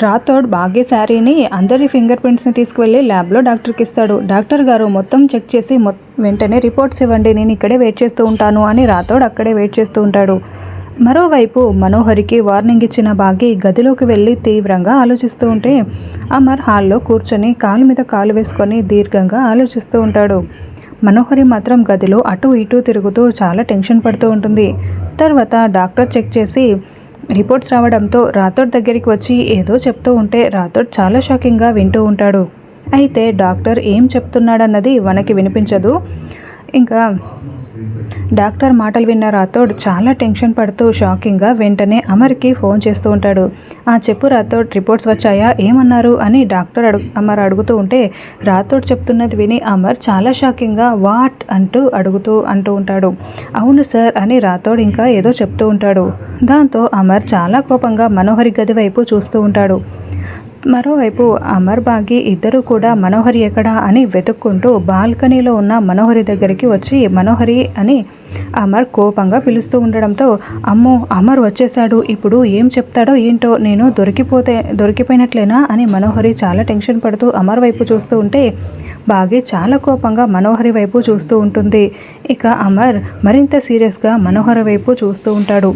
రాథోడ్ భాగ్య శారీని అందరి ఫింగర్ ప్రింట్స్ని తీసుకువెళ్ళి ల్యాబ్లో డాక్టర్కి ఇస్తాడు. డాక్టర్ గారు మొత్తం చెక్ చేసి మొ వెంటనే రిపోర్ట్స్ ఇవ్వండి నేను ఇక్కడే వెయిట్ చేస్తూ ఉంటాను అని రాథోడ్ అక్కడే వెయిట్ చేస్తూ ఉంటాడు. మరోవైపు మనోహరికి వార్నింగ్ ఇచ్చిన బాగి గదిలోకి వెళ్ళి తీవ్రంగా ఆలోచిస్తూ ఉంటే అమర్ హాల్లో కూర్చొని కాలు మీద కాలు వేసుకొని దీర్ఘంగా ఆలోచిస్తూ ఉంటాడు. మనోహరి మాత్రం గదిలో అటు ఇటు తిరుగుతూ చాలా టెన్షన్ పడుతూ ఉంటుంది. తర్వాత డాక్టర్ చెక్ చేసి రిపోర్ట్స్ రావడంతో రాథోడ్ దగ్గరికి వచ్చి ఏదో చెప్తూ ఉంటే రాథోడ్ చాలా షాకింగ్గా వింటూ ఉంటాడు. అయితే డాక్టర్ ఏం చెప్తున్నాడన్నది మనకి వినిపించదు. ఇంకా డాక్టర్ మాటలు విన్న రాథోడ్ చాలా టెన్షన్ పడుతూ షాకింగ్గా వెంటనే అమర్కి ఫోన్ చేస్తూ ఉంటాడు. ఆ చెప్పు రాథోడ్ రిపోర్ట్స్ వచ్చాయా? ఏమన్నారు? అని డాక్టర్ అడుగు అమర్ అడుగుతూ ఉంటే రాథోడ్ చెప్తున్నది విని అమర్ చాలా షాకింగ్గా వాట్? అంటూ అడుగుతూ అంటూ ఉంటాడు. అవును సార్ అని రాథోడ్ ఇంకా ఏదో చెప్తూ ఉంటాడు. దాంతో అమర్ చాలా కోపంగా మనోహరి గది వైపు చూస్తూ ఉంటాడు. మరోవైపు అమర్ బాగి ఇద్దరు కూడా మనోహరి ఎక్కడా అని వెతుక్కుంటూ బాల్కనీలో ఉన్న మనోహరి దగ్గరికి వచ్చి మనోహరి అని అమర్ కోపంగా పిలుస్తూ ఉండడంతో అమ్మో అమర్ వచ్చేసాడు ఇప్పుడు ఏం చెప్తాడో ఏంటో నేను దొరికిపోతే దొరికిపోయినట్లేనా అని మనోహరి చాలా టెన్షన్ పడుతూ అమర్ వైపు చూస్తూ ఉంటే బాగి చాలా కోపంగా మనోహరి వైపు చూస్తూ ఉంటుంది. ఇక అమర్ మరింత సీరియస్గా మనోహరి వైపు చూస్తూ ఉంటాడు.